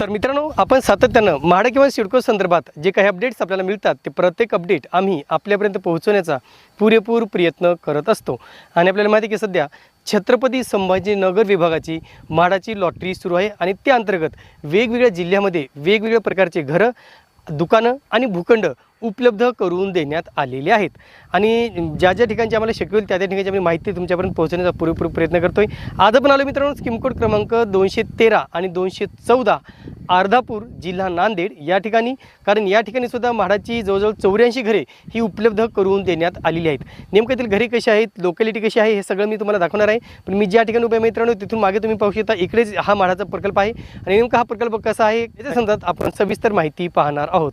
तर मित्रांनो आपण सातत्यानं म्हाडा किंवा सिडको संदर्भात जे काही अपडेट्स आपल्याला मिळतात ते प्रत्येक अपडेट आम्ही आपल्यापर्यंत पोहोचवण्याचा पुरेपूर प्रयत्न करत असतो. आणि आपल्याला माहिती आहे की सध्या छत्रपती संभाजीनगर विभागाची म्हाडाची लॉटरी सुरू आहे आणि त्या अंतर्गत वेगवेगळ्या जिल्ह्यामध्ये वेगवेगळ्या प्रकारचे घरं दुकानं आणि भूखंड उपलब्ध करून देण्यात आलेले आहेत. आणि ज्या ज्या ठिकाणची आम्हाला शक्य होईल त्या त्या ठिकाणची आम्ही माहिती तुमच्यापर्यंत पोहोचण्याचा पुरेपूर प्रयत्न करतो आहे आज आपण आलो मित्रांनो स्किमकोड क्रमांक दोनशे तेरा आणि दोनशे चौदा अर्धापूर जिल्हा नांदेड या ठिकाणी. कारण या ठिकाणी सुद्धा म्हाडाची जवळजवळ चौऱ्याऐंशी घरे ही उपलब्ध करून देण्यात आलेली आहेत. नेमकं घरे कशी आहेत लोकॅलिटी कशी आहे हे सगळं मी तुम्हाला दाखवणार आहे. पण मी ज्या ठिकाणी उभ्या मित्रांनो तिथून मागे तुम्ही पाहू शकता इकडेच हा म्हाडाचा प्रकल्प आहे. आणि नेमका हा प्रकल्प कसा आहे याच्या संदर्भात आपण सविस्तर माहिती पाहणार आहोत.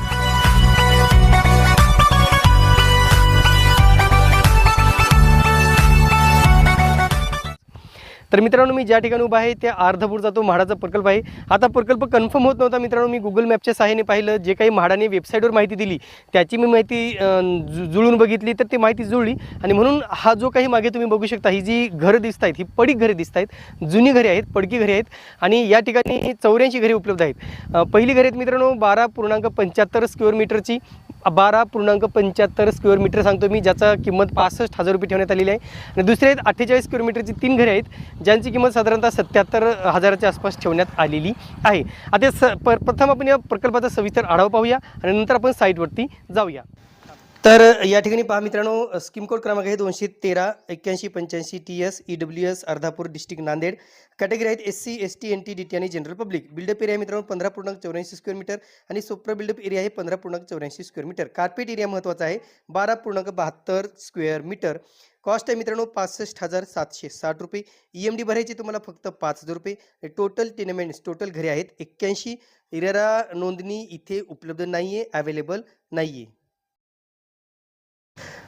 तर मित्रांनो मी ज्या ठिकाणी उभा आहे त्या अर्धपूर जातो म्हाडाचा प्रकल्प आहे. आता प्रकल्प कन्फर्म होत नव्हता मित्रांनो मी गुगल मॅपच्या सहाय्याने पाहिलं. जे काही म्हाडाने वेबसाईटवर माहिती दिली त्याची मी माहिती जु- जुळून बघितली तर ती माहिती जुळली. आणि म्हणून हा जो काही मागे तुम्ही बघू शकता ही जी घरं दिसत आहेत ही पडीक घरे दिसत आहेत जुनी घरे आहेत पडकी घरे आहेत. आणि या ठिकाणी चौऱ्याऐंशी घरे उपलब्ध आहेत. पहिली घरे आहेत मित्रांनो बारा पूर्णांक पंच्याहत्तर स्क्वेअर मीटरची बारा पूर्णांक पंच्याहत्तर स्क्वेअर मीटर सांगतो मी ज्याचा किंमत पासष्ट हजार रुपये ठेवण्यात आलेली आहे. आणि दुसरे आहेत अठ्ठेचाळीस स्क्वेअर मीटरची तीन घरे आहेत ज्यांची किंमत साधारणतः सत्याहत्तर हजाराच्या आसपास ठेवण्यात आलेली आहे. आता स प प्रथम आपण या प्रकल्पाचा सविस्तर आढावा पाहूया आणि नंतर आपण साईटवरती जाऊया. तर या ठिकाणी पहा मित्रांनो स्कीम कोड क्रमांक आहे दोनशे तेरा एक्क्याऐंशी पंच्याऐंशी T S E W S Ardhapur district Nanded. Category आहेत S C S T N T D T आणि general public. Build up area मित्रांनो पंधरा पूर्णांक चौऱ्याऐंशी स्क्वेअर मीटर आणि सोप्रा बिल्डअप एरिया आहे पंधरा पूर्णांक चौऱ्याऐंशी स्क्वेअर मीटर. कार्पेट एरिया महत्त्वाचा आहे बारा पूर्णांक बहात्तर स्क्वेअर मीटर. कॉस्ट आहे मित्रांनो पासष्ट हजार सातशे साठ रुपये. ई एम डी भरायची तुम्हाला फक्त पाच हजार रुपये. टोटल टेनमेंट्स टोटल घरे आहेत एक्क्याऐंशी. इरेरा नोंदणी इथे उपलब्ध नाही आहे अवेलेबल नाही आहे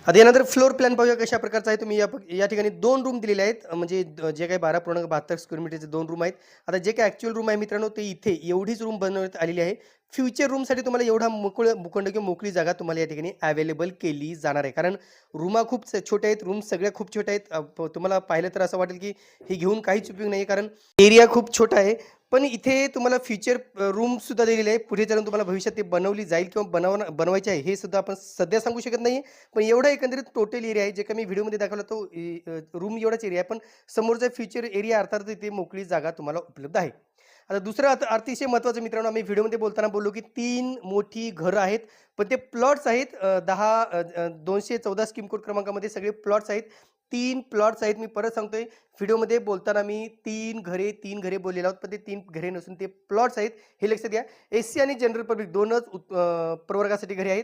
आता यानंतर फ्लोर प्लॅन पाहूया कशा प्रकारचा आहे. तुम्ही या या ठिकाणी दोन रूम दिलेले आहेत. म्हणजे जे काही बारा पूर्णांक बहात्तर स्क्वेअर मीटरचे दोन रूम आहेत. आता जे काही ॲक्च्युअल रूम आहे मित्रांनो ते इथे एवढीच रूम बनवण्यात आलेली आहे. फ्युचर रूमसाठी तुम्हाला एवढा मोकळ मुखंड किंवा मोकळी जागा तुम्हाला या ठिकाणी अवेलेबल केली जाणार आहे. कारण रूमा खूप स- छोट्या आहेत. रूम सगळ्या खूप छोट्या आहेत. तुम्हाला पाहिलं तर असं वाटेल की हे घेऊन काहीच उपयोग नाही कारण एरिया खूप छोटा आहे. पण इथे तुम्हाला फ्युचर रूमसुद्धा दिलेली दिलेले आहे. पुढे जाऊन तुम्हाला भविष्यात ते बनवली जाईल किंवा बनवणं बनवायचे आहे हे सुद्धा आपण सध्या सांगू शकत नाही पण एवढा एकंदरीत टोटल एरिया आहे. जे का मी व्हिडिओमध्ये दाखवला तो रूम एवढाच एरिया आहे. पण समोरचा फ्युचर एरिया अर्थात इथे मोकळी जागा तुम्हाला उपलब्ध आहे. आता दुसरं अतिशय महत्त्वाचं मित्रांनो आम्ही व्हिडिओमध्ये बोलताना बोललो की तीन मोठी घरं आहेत पण ते प्लॉट्स आहेत दहा दोनशे चौदा स्कीम कोड क्रमांकामध्ये सगळे प्लॉट्स आहेत. तीन प्लॉट्स आहेत मी परत सांगतोय व्हिडिओमध्ये बोलताना मी तीन घरे तीन घरे बोललेलो आहोत पण ते तीन घरे नसून ते प्लॉट्स आहेत. हे लक्षात घ्या एस सी आणि जनरल पब्लिक दोनच प्रवर्गासाठी घरे आहेत.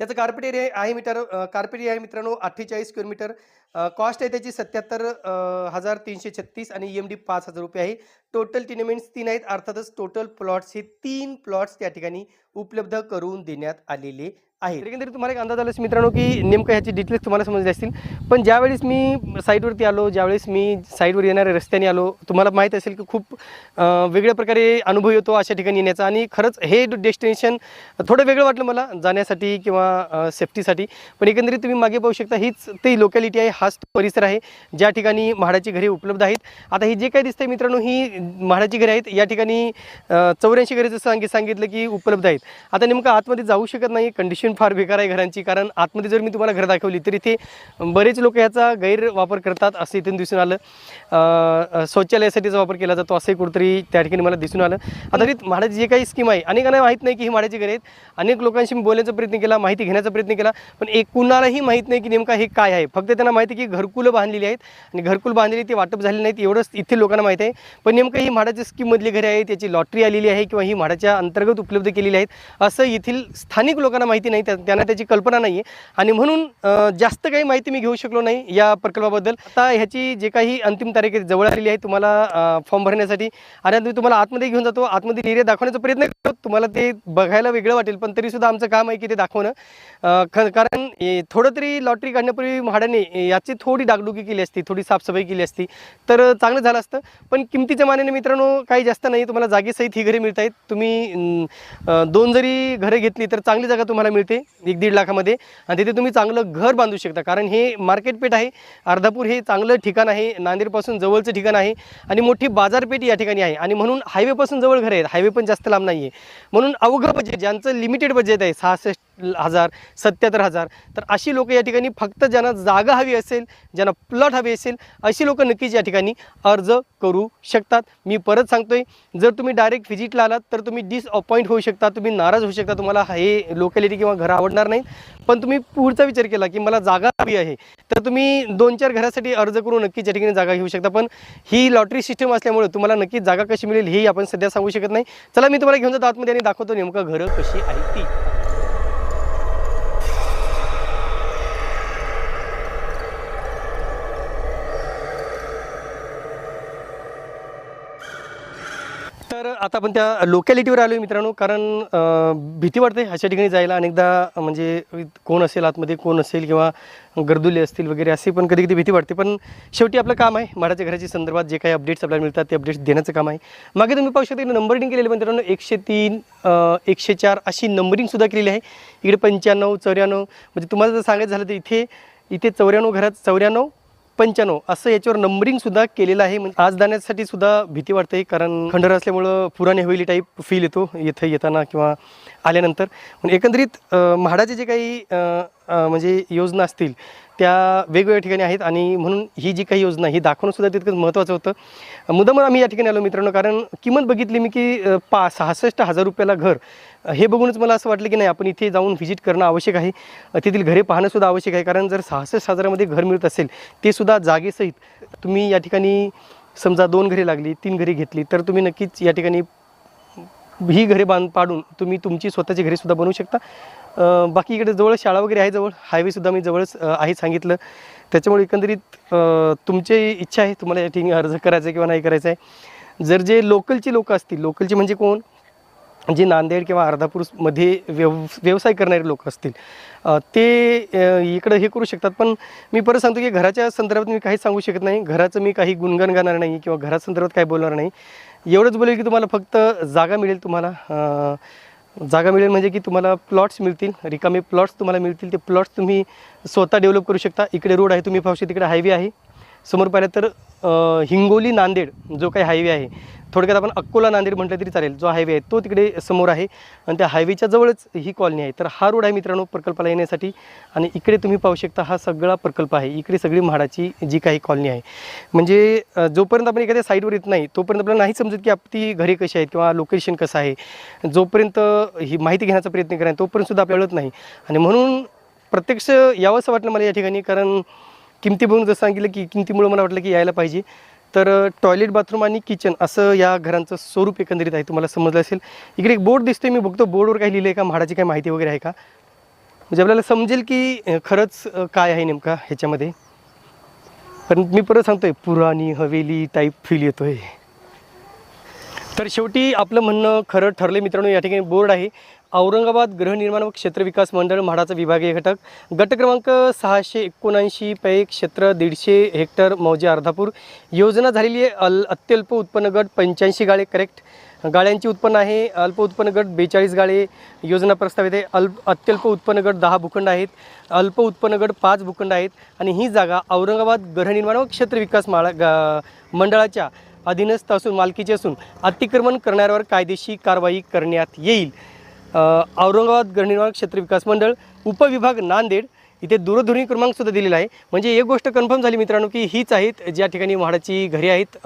त्याचं कार्पेट एरिया आहे मीटर कार्पेट एरिया आहे मित्रांनो अठ्ठेचाळीस स्क्वेअर मीटर कॉस्ट आहे त्याची सत्याहत्तर हजार तीनशे छत्तीस आणि ई एम डी पाच हजार रुपये आहे. टोटल टिनेमेंट्स तीन आहेत. अर्थातच टोटल प्लॉट्स हे तीन प्लॉट्स त्या ठिकाणी उपलब्ध करून देण्यात आलेले आहे तर एकंदरीत तुम्हाला एक अंदाज आलाच मित्रांनो की नेमकं ह्याची डिटेल्स तुम्हाला समजले असतील. पण ज्यावेळेस मी साईटवरती आलो ज्यावेळेस मी साईटवर येणाऱ्या रस्त्याने आलो तुम्हाला माहीत असेल की खूप वेगळ्या प्रकारे अनुभव येतो अशा ठिकाणी येण्याचा. आणि खरंच हे डेस्टिनेशन थोडं वेगळं वाटलं मला जाण्यासाठी किंवा सेफ्टीसाठी पण एकंदरीत तुम्ही मागे पाहू शकता हीच ती लोकॅलिटी आहे हाच परिसर आहे ज्या ठिकाणी म्हाडाची घरे उपलब्ध आहेत. आता ही जे काही दिसतंय मित्रांनो ही म्हाडाची घरे आहेत. या ठिकाणी चौऱ्याऐंशी घरे जसं सांगित सांगितलं की उपलब्ध आहेत. आता नेमकं आतमध्ये जाऊ शकत नाही कंडिशन फार बेकार आहे घरांची. कारण आतमध्ये जर मी तुम्हाला घर दाखवली तर इथे बरेच लोक ह्याचा गैरवापर करतात असं इथून दिसून आलं. शौचालयासाठीचा वापर केला जातो असंही कुठेतरी त्या ठिकाणी मला दिसून आलं. आता ती म्हाडाची जी काही स्कीम आहे अनेकांना माहीत नाही की ही म्हाडाची घरे आहेत. अनेक लोकांशी मी बोलण्याचा प्रयत्न केला माहिती घेण्याचा प्रयत्न केला पण एक कुणालाही माहीत नाही की नेमका हे काय आहे. फक्त त्यांना माहिती आहे की घरकुलं बांधलेली आहेत आणि घरकुल बांधलेली ते वाटप झाली नाहीत एवढंच इथे लोकांना माहीत आहे. पण नेमकं ही म्हाडाच्या स्कीममधली घरे आहे त्याची लॉटरी आलेली आहे किंवा ही म्हाडाच्या अंतर्गत उपलब्ध केलेली आहेत असं येथील स्थानिक लोकांना माहिती नाही. त्या- त्यांना त्याची कल्पना नाही आहे आणि म्हणून जास्त काही माहिती मी घेऊ शकलो नाही या प्रकल्पाबद्दल. आता ह्याची जे काही अंतिम तारीख जवळ आलेली आहे तुम्हाला फॉर्म भरण्यासाठी. आणि आता मी तुम्हाला आतमध्ये घेऊन जातो आतमध्ये एरिया दाखवण्याचा प्रयत्न करतो. तुम्हाला ते बघायला वेगळं वाटेल पण तरीसुद्धा आमचं काम आहे की ते दाखवणं. कारण थोडं तरी लॉटरी काढण्यापूर्वी म्हाडाने याची थोडी डागडुगी केली असती थोडी साफसफाई केली असती. तर चांगलं झालं असतं. पण किमतीच्या मानाने मित्रांनो काही जास्त नाही. तुम्हाला जागेसहित ही घरे मिळत आहेत तुम्ही दोन जरी घरे घेतली तर चांगली जागा तुम्हाला मिळते. एक दीड लाखामध्ये. आणि तिथे तुम्ही चांगलं घर बांधू शकता. कारण हे मार्केटपेठ आहे. अर्धापूर हे चांगलं ठिकाण आहे. नांदेडपासून जवळचं ठिकाण आहे. आणि मोठी बाजारपेठ या ठिकाणी आहे. आणि म्हणून हायवेपासून जवळ घर आहेत हायवे पण जास्त लांब नाही आहे म्हणून अवघं बजेट ज्यांचं लिमिटेड बजेट आहे सहासष्ट हजार सत्याहत्तर हजार. तर अशी लोक या ठिकाणी फक्त ज्यांना जागा हवी असेल ज्यांना प्लॉट हवी असेल अशी लोक नक्कीच या ठिकाणी अर्ज करू शकतात. मी परत सांगतोय जर तुम्ही डायरेक्ट व्हिजिटला आलात तर तुम्ही डिसअपॉइंट होऊ शकता तुम्ही नाराज होऊ शकता तुम्हाला हे लोकॅलिटी किंवा घरं आवडणार नाही. पण तुम्ही पुढचा विचार केला की मला जागा हवी आहे तर तुम्ही दोन चार घरासाठी अर्ज करून नक्कीच या ठिकाणी जागा घेऊ शकता. पण ही लॉटरी सिस्टम असल्यामुळे तुम्हाला नक्कीच जागा कशी मिळेल हेही आपण सध्या सांगू शकत नाही. चला मी तुम्हाला घेऊन जातो आतमध्ये आणि दाखवतो नेमकं घरं कशी आहे ती. तर आता आपण त्या लोकॅलिटीवर आलो आहे मित्रांनो. कारण भीती वाटते अशा ठिकाणी जायला. अनेकदा म्हणजे कोण असेल आतमध्ये कोण असेल किंवा गर्दुले असतील वगैरे असे पण कधी कधी भीती वाटते. पण शेवटी आपलं काम आहे माडाच्या घराच्या संदर्भात जे काही अपडेट्स आपल्याला मिळतात ते अपडेट्स देण्याचं काम आहे. मागे तुम्ही पाहू शकता नंबरिंग केलेलं मित्रांनो. एकशे तीन एकशे चार अशी नंबरिंगसुद्धा केलेली आहे. इकडे पंच्याण्णव चौऱ्याण्णव म्हणजे तुम्हाला जर सांगायचं झालं तर इथे इथे चौऱ्याण्णव घरात चौऱ्याण्णव पंच्याण्णव असं याच्यावर नंबरिंग सुद्धा केलेलं आहे. म्हणजे आज जाण्यासाठी सुद्धा भीती वाटते कारण खंडर असल्यामुळं पुराणे हवेली टाईप फील येतो येथे येताना किंवा आल्यानंतर. एकंदरीत म्हाडाचे जे काही म्हणजे योजना असतील त्या वेगवेगळ्या ठिकाणी आहेत आणि म्हणून ही जी काही योजना ही दाखवणंसुद्धा तितकंच महत्त्वाचं होतं. मुदमर आम्ही या ठिकाणी आलो मित्रांनो कारण किंमत बघितली मी की पा सहासष्ट हजार रुपयाला घर. हे बघूनच मला असं वाटलं की नाही आपण इथे जाऊन व्हिजिट करणं आवश्यक आहे. तेथील घरे पाहणंसुद्धा आवश्यक आहे कारण जर सहासष्ट हजारामध्ये घर मिळत असेल ते सुद्धा जागेसहित तुम्ही या ठिकाणी समजा दोन घरे लागली तीन घरे घेतली तर तुम्ही नक्कीच या ठिकाणी ही घरे बांध पाडून तुम्ही तुमची स्वतःची घरेसुद्धा बनवू शकता. बाकी इकडे जवळ शाळा वगैरे आहे जवळ हायवेसुद्धा मी जवळच आहे सांगितलं. त्याच्यामुळे एकंदरीत तुमची इच्छा आहे तुम्हाला या ठिकाणी अर्ज करायचा आहे किंवा नाही करायचा आहे. जर जे लोकलची लोकं असतील लोकलची म्हणजे कोण? जे नांदेड किंवा अर्धापूरमध्ये व्यव व्यवसाय करणारे लोक असतील ते इकडं हे करू शकतात. पण मी परत सांगतो की घराच्या संदर्भात मी काहीच सांगू शकत नाही. घराचं मी काही गुणगान गाणार नाही किंवा घरा संदर्भात काही बोलणार नाही. एवढंच बोलेल की तुम्हाला फक्त जागा मिळेल तुम्हाला. जागा मिळेल म्हणजे की तुम्हाला प्लॉट्स मिळतील रिकामे प्लॉट्स तुम्हाला मिळतील. ते प्लॉट्स तुम्ही स्वतः डेव्हलप करू शकता. इकडे रोड आहे तुम्ही पाहू शकता तिकडे हायवे आहे. समोर पाहिलं तर हिंगोली नांदेड जो काही हायवे आहे थोडक्यात आपण अक्कोला नांदेड म्हटलं तरी चालेल जो हायवे आहे तो तिकडे समोर आहे आणि त्या हायवेच्या जवळच ही कॉलनी आहे. तर हा रोड आहे मित्रांनो प्रकल्पाला येण्यासाठी आणि इकडे तुम्ही पाहू शकता हा सगळा प्रकल्प आहे. इकडे सगळी म्हाडाची जी काही कॉलनी आहे. म्हणजे जोपर्यंत आपण एखाद्या साईडवर येत नाही तोपर्यंत आपल्याला नाही समजत की आपली घरे कशी आहेत किंवा लोकेशन कसं आहे. जोपर्यंत ही माहिती घेण्याचा प्रयत्न करायला तोपर्यंतसुद्धा आपल्याला नाही. आणि म्हणून प्रत्यक्ष यावंसं वाटलं मला या ठिकाणी कारण किमती बघून जसं सांगितलं की किमतीमुळे मला वाटलं की यायला पाहिजे. तर टॉयलेट बाथरूम आणि किचन असं या घरांचं स्वरूप एकंदरीत आहे तुम्हाला समजलं असेल. इकडे एक बोर्ड दिसतोय मी बघतो बोर्डवर काही लिहिलं आहे का म्हाडाची काही माहिती वगैरे आहे का? म्हणजे आपल्याला समजेल की खरंच काय आहे नेमका ह्याच्यामध्ये. पण मी परत सांगतोय पुराणी हवेली टाईप फील येतोय. तर शेवटी आपलं म्हणणं खरं ठरलं मित्रांनो या ठिकाणी बोर्ड आहे. औरंगाबाद गृहनिर्माण व क्षेत्र विकास मंडळ म्हाडाचा विभागीय घटक. गट क्रमांक सहाशे एकोणऐंशी पै क्षेत्र दीडशे हेक्टर मौजे अर्धापूर. योजना झालेली आहे अल अत्यल्प उत्पन्न गट पंच्याऐंशी गाळे करेक्ट गाळ्यांची उत्पन्न आहे अल्प उत्पन्न गट बेचाळीस गाळे. योजना प्रस्तावित आहे अल्प अत्यल्प उत्पन्न गट दहा भूखंड आहेत. अल्प उत्पन्न गट पाच भूखंड आहेत. आणि ही जागा औरंगाबाद गृहनिर्माण व क्षेत्र विकास माळा गा मंडळाच्या अधीनस्थ असून मालकीची असून अतिक्रमण करणाऱ्यावर कायदेशीर कारवाई करण्यात येईल. औरंगाबाद गृहनिर्माण क्षेत्र विकास मंडळ उपविभाग नांदेड इथे दूरध्वनी क्रमांकसुद्धा दिलेला आहे. म्हणजे एक गोष्ट कन्फर्म झाली मित्रांनो की हीच आहेत ज्या ठिकाणी म्हाडाची घरे आहेत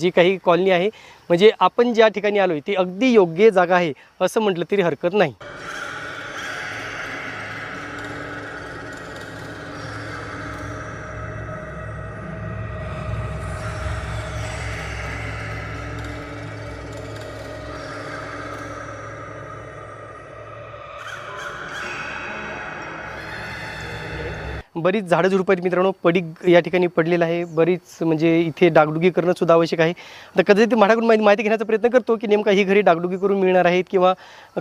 जी काही कॉलनी आहे. म्हणजे आपण ज्या ठिकाणी आलो आहे ती अगदी योग्य जागा आहे असं म्हटलं तरी हरकत नाही. बरीच झाडं झुडपं आहेत मित्रांनो. पडीक या ठिकाणी पडलेलं आहे. बरीच म्हणजे इथे डागडुगी करणं सुद्धा आवश्यक आहे. आता कदाचित म्हाडाकडून माहिती माहिती घेण्याचा प्रयत्न करतो की नेमका ही घरी डागडुगी करून मिळणार आहेत किंवा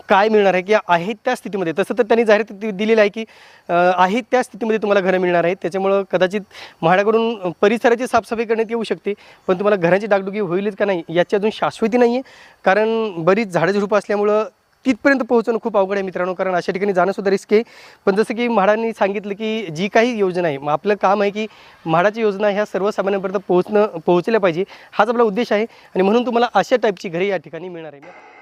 काय मिळणार आहे किंवा आहेत त्या स्थितीमध्ये. तसं तर त्यांनी जाहीर दिलेलं आहे की आहेत त्या स्थितीमध्ये तुम्हाला घरं मिळणार आहेत. त्याच्यामुळं कदाचित म्हाडाकडून परिसराची साफसफाई करण्यात येऊ शकते. पण तुम्हाला घराची डागडुगी होईलच का नाही याची अजून शाश्वती नाही आहे कारण बरीच झाडं झुडपं असल्यामुळं तिथपर्यंत पोहोचणं खूप अवघड आहे मित्रांनो कारण अशा ठिकाणी जाणं सुद्धा रिस्क आहे. पण जसं की म्हाडांनी सांगितलं की जी काही योजना आहे मग आपलं काम आहे की म्हाडाची योजना ह्या सर्वसामान्यांपर्यंत पोहोचणं पोहोचल्या पाहिजे. हाच आपला उद्देश आहे आणि म्हणून तुम्हाला अशा टाईपची घरे या ठिकाणी मिळणार आहे.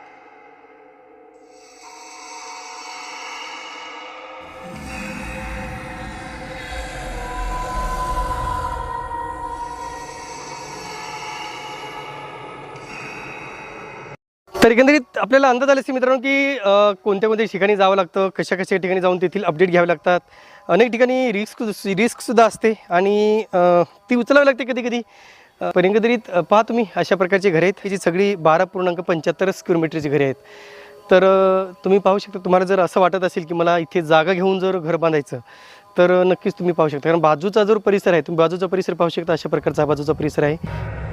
तर एकंदरीत आपल्याला अंदाज आला असेल मित्रांनो की कोणत्या कोणत्या ठिकाणी जावं लागतं कशा कशा ठिकाणी जाऊन तेथील अपडेट घ्यावे लागतात. अनेक ठिकाणी रिस्क रिस्कसुद्धा असते आणि ती उचलावी लागते कधी कधी. पण एकंदरीत पहा तुम्ही अशा प्रकारची घरे आहेत. जी सगळी बारा पूर्णांक पंच्याहत्तर स्क्वेअर मीटरची घरे आहेत. तर तुम्ही पाहू शकता तुम्हाला जर असं वाटत असेल की मला इथे जागा घेऊन जर घर बांधायचं तर नक्कीच तुम्ही पाहू शकता. कारण बाजूचा जो परिसर आहे तुम्ही बाजूचा परिसर पाहू शकता अशा प्रकारचा बाजूचा परिसर आहे.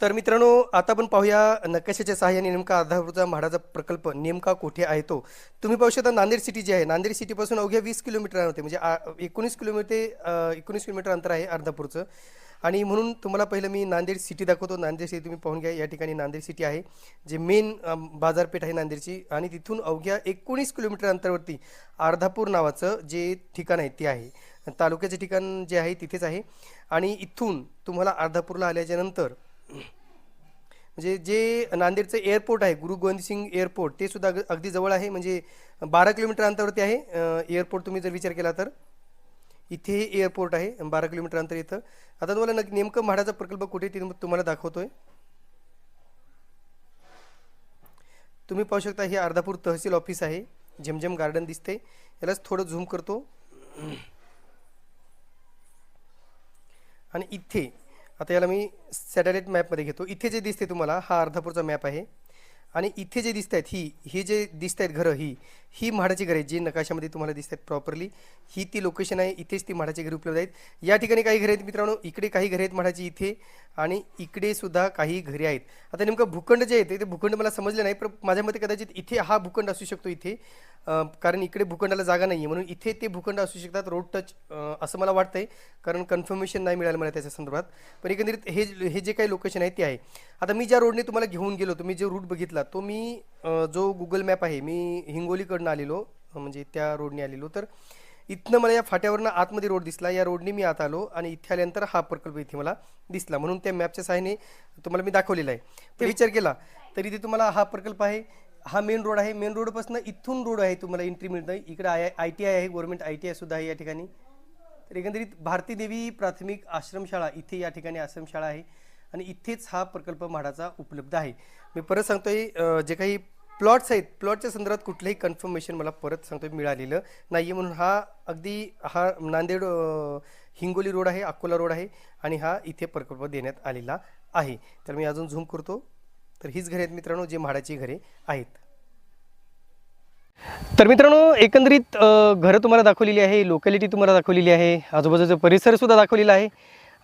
तर मित्रांनो आता आपण पाहूया नकाशाच्या सहाय्याने नेमका आधारभूतचा म्हाडाचा प्रकल्प नेमका कुठे आहे तो. तुम्ही पाहू शकता नांदेड सिटी जी आहे नांदेड सिटीपासून अवघ्या वीस किलोमीटर होते म्हणजे एकोणीस किलोमीटर एकोणीस किलोमीटर अंतर आहे अर्धापूरचं. आणि म्हणून तुम्हाला पहिलं मी नांदेड सिटी दाखवतो. नांदेड सिटी तुम्ही पाहून घ्या या ठिकाणी नांदेड सिटी आहे जे मेन बाजारपेठ आहे नांदेडची. आणि तिथून अवघ्या एकोणीस किलोमीटर अंतरावरती अर्धापूर नावाचं जे ठिकाण आहे ते आहे. तालुक्याचे ठिकाण जे आहे तिथेच आहे. आणि इथून तुम्हाला अर्धापूरला आल्याच्यानंतर म्हणजे जे नांदेडचं एअरपोर्ट आहे गुरु गोविंद सिंग एअरपोर्ट ते सुद्धा अग- अगदी जवळ आहे. म्हणजे बारा किलोमीटर अंतरावरती आहे. एअरपोर्ट तुम्ही जर विचार केला तर. इथे एअरपोर्ट आहे बारा किलोमीटर अंतर इथं. आता तुम्हाला नक्की नेमकं म्हाडाचा प्रकल्प कुठे ते तुम्हाला दाखवतोय. तुम्ही पाहू शकता हे अर्धापूर तहसील ऑफिस आहे. झमझम गार्डन दिसते यालाच थोडं झूम करतो. आणि इथे आता याला मी सॅटेलाईट मॅपमध्ये घेतो. इथे जे दिसते तुम्हाला हा अर्धापूरचा मॅप आहे. आणि इथे जे दिसत आहेत ही हे जे दिसत आहेत घरं ही ही म्हाडाची घरं आहेत जी नकाशामध्ये तुम्हाला दिसत आहेत प्रॉपरली ही ती लोकेशन आहे इथेच ती म्हाडाची घरे उपलब्ध आहेत. या ठिकाणी काही घरे आहेत मित्रांनो इकडे काही घरे आहेत म्हाडाची इथे आणि इकडे सुद्धा काही घरे आहेत. आता नेमकं भूखंड जे आहे ते भूखंड मला समजलं नाही पण माझ्या मते कदाचित इथे हा भूखंड असू शकतो इथे. कारण इकडे भूखंडाला जागा नाही आहे म्हणून इथे ते भूखंड असू शकतात रोड टच असं मला वाटतंय. कारण कन्फर्मेशन नाही मिळालं मला त्याच्या संदर्भात. पण एकंदरीत हे हे जे काही लोकेशन आहे ते आहे. आता मी ज्या रोडने तुम्हाला घेऊन गेलो तुम्ही जो रूट बघितला तो मी जो गुगल मॅप आहे मी हिंगोलीकडनं आलेलो म्हणजे त्या रोडने आलेलो. तर इथनं मला या फाट्यावरनं आतमध्ये रोड दिसला. या रोडने मी आत आलो आणि इथे आल्यानंतर हा प्रकल्प इथे मला दिसला. म्हणून त्या मॅपच्या सहाय्याने तुम्हाला मी दाखवलेला आहे. ते विचार केला. तर इथे तुम्हाला हा प्रकल्प आहे. हा मेन रोड आहे. मेन रोडपासून इथून रोड आहे तुम्हाला एंट्री मिळतं इकडे आय आय टी आय आहे गव्हर्नमेंट आय टी आय सुद्धा आहे या ठिकाणी. तर एकंदरीत भारती देवी प्राथमिक आश्रमशाळा इथे या ठिकाणी आश्रमशाळा आहे आणि इथेच हा प्रकल्प म्हाडाचा उपलब्ध आहे. मी परत सांगतोय जे काही प्लॉट्स आहेत प्लॉटच्या संदर्भात कुठलंही कन्फर्मेशन मला परत सांगतोय मिळालेलं नाही आहे म्हणून हा अगदी हा नांदेड हिंगोली रोड आहे अकोला रोड आहे आणि हा इथे प्रकल्प देण्यात आलेला आहे. तर मी अजून झूम करतो. तर हीच घरे आहेत मित्रांनो जे म्हाडाची घरे आहेत. तर मित्रांनो एकंदरीत घरं तुम्हाला दाखवलेली आहे लोकॅलिटी तुम्हाला दाखवलेली आहे आजूबाजूचा परिसरसुद्धा दाखवलेला आहे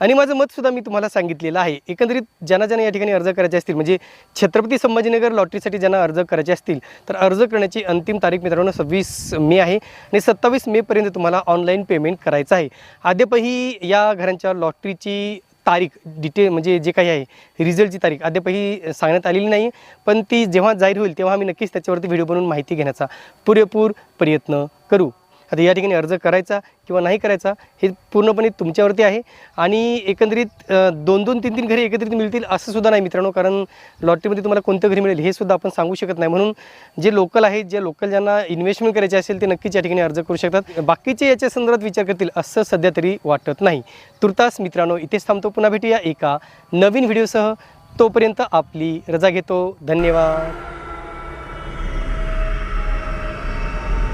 आणि माझं मतसुद्धा मी तुम्हाला सांगितलेलं आहे. एकंदरीत ज्यांना ज्यांना या ठिकाणी अर्ज करायचे असतील म्हणजे छत्रपती संभाजीनगर लॉटरीसाठी ज्यांना अर्ज करायचे असतील तर अर्ज करण्याची अंतिम तारीख मित्रांनो सव्वीस मे आहे आणि सत्तावीस मेपर्यंत तुम्हाला ऑनलाईन पेमेंट करायचं आहे. आद्यपही या घरांच्या लॉटरीची तारीख डिटेल म्हणजे जे काही आहे रिझल्टची तारीख अद्यापही सांगण्यात आलेली नाही. पण ती जेव्हा जाहीर होईल तेव्हा आम्ही नक्कीच त्याच्यावरती व्हिडिओ बनवून माहिती घेण्याचा पुरेपूर प्रयत्न करू. आता या ठिकाणी अर्ज करायचा किंवा नाही करायचा हे पूर्णपणे तुमच्यावरती आहे. आणि एकंदरीत दोन दोन तीन तीन घरी एकत्रित मिळतील असं सुद्धा नाही मित्रांनो कारण लॉटरीमध्ये तुम्हाला कोणतं घरी मिळेल हे सुद्धा आपण सांगू शकत नाही. म्हणून जे लोकल आहेत जे लोकल ज्यांना इन्व्हेस्टमेंट करायचे असेल ते नक्कीच या ठिकाणी अर्ज करू शकतात. बाकीचे याच्या संदर्भात विचार करतील असं सध्या तरी वाटत नाही. तुर्तास मित्रांनो इथेच थांबतो. पुन्हा भेटूया एका नवीन व्हिडिओसह तोपर्यंत आपली रजा घेतो. धन्यवाद.